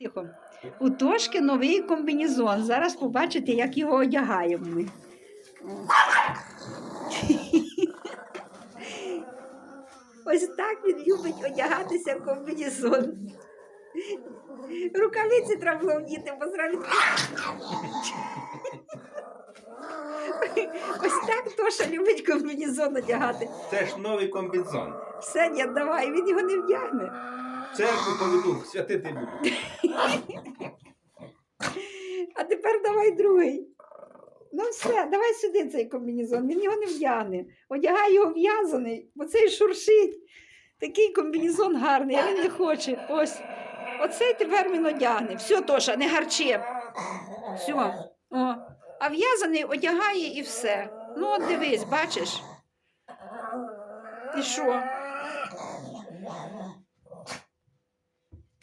Тихо. У Тошки новий комбінезон. Зараз побачите, як його одягаємо ми. Ось так він любить одягатися в комбінезон. Рукавиці треба було вдіти, бо зразу. Ось так Тоша любить комбінезон одягати. Це ж новий комбінзон. Все, ні, давай, він його не вдягне. Церкву поведу, святити буду. А тепер давай другий. Ну все, давай сюди цей комбінезон. Він його не вдягне. Одягай його в'язаний, бо цей шуршить. Такий комбінезон гарний, а він не хоче. Ось. Оцей тепер він одягне. Все, Тоша, не гарчи. Все. О. А в'язаний одягає і все. Ну, от дивись, бачиш. І що?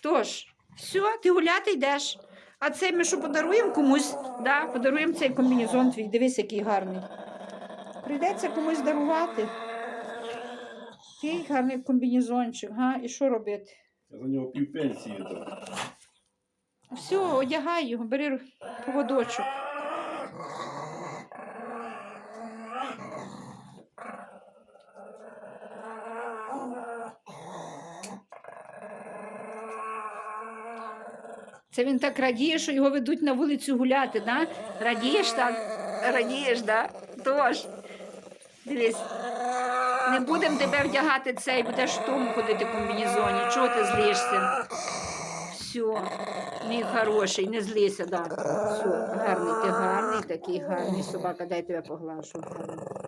Тож, все, ти гуляти йдеш. А цей ми що подаруємо комусь? Да, подаруємо цей комбінезон твій. Дивись, який гарний. Прийдеться комусь дарувати. Який гарний комбінезончик, га? І що робити? Я за нього півпенсії дав. Все, одягай його, бери поводочок. Це він так радіє, що його ведуть на вулицю гуляти, да? Радієш так? Радієш, да? Тож. Дивись. Не будемо тебе вдягати цей, будеш в тому ходити в комбінезоні. Чого ти злишся? Все, мій хороший, не злися, да. Все, гарний, ти гарний, такий гарний собака, дай тебе поглашу. Гарний.